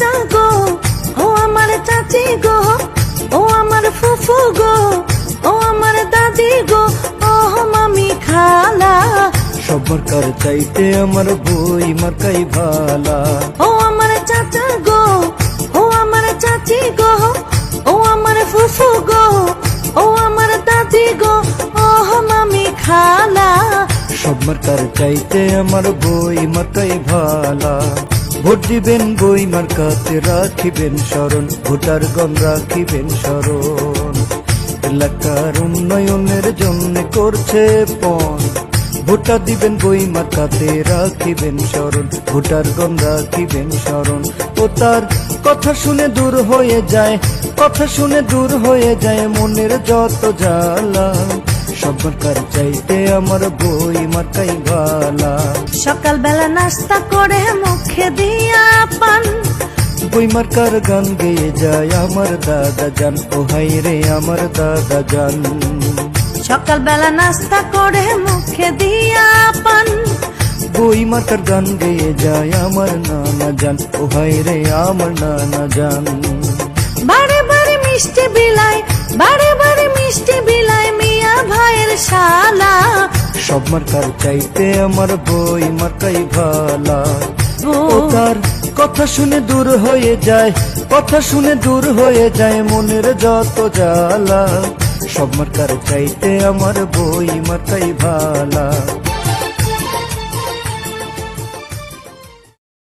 চাচা গো ও আমার চাচি গো ও আমার ফুফু গো ও আমার দাদি গো ও মামি খালা। সবার কার চাইতে আমার বই মার্কাই ভালা। ও আমার চাচা গো ও আমার চাচি গো ও আমার ফুফু গো ও আমার দাদি গো ও মামি খালা। সবার কার চাইতে আমার বই মার্কাই ভালা। ভোট দিবেন বই মার্কাতে রাখিবেন স্মরণ, ভোটার গণ রাখিবেন স্মরণ। এলাকার উন্নয়নের জন্য করছে পণ। ভোটা দিবেন বই মার্কাতে রাখিবেন স্মরণ, ভোটার গণ রাখিবেন স্মরণ। ও তার কথা শুনে দূর হয়ে যায়, কথা শুনে দূর হয়ে যায় মনের যত জ্বালা। সবার চাইতে আমার বই মার্কাই ভালা। সকালবেলা নাস্তা করে মুখে দিয়া পান। বই মার্কার গান গেয়ে যায় আমার দাদা জান। ও হাই রে আমার দাদা জান। সকালবেলা নাস্তা করে মুখে দিয়া পান। বই মার্কার গান গেয়ে যায় আমার নানা জান। ও হাই রে আমার নানা জান। বারে বারে মিষ্টি বিলাই বারে বারে মিষ্টি বিলাই মিয়া ভাইয়ের শালা। সব মার্কার চাইতে আমার বই মার্কাই ভালা। তার কথা শুনে দূর হয়ে যায়, কথা শুনে দূর হয়ে যায় মনের যত জ্বালা। সব মার্কার চাইতে আমার বই মাথায় ভালা।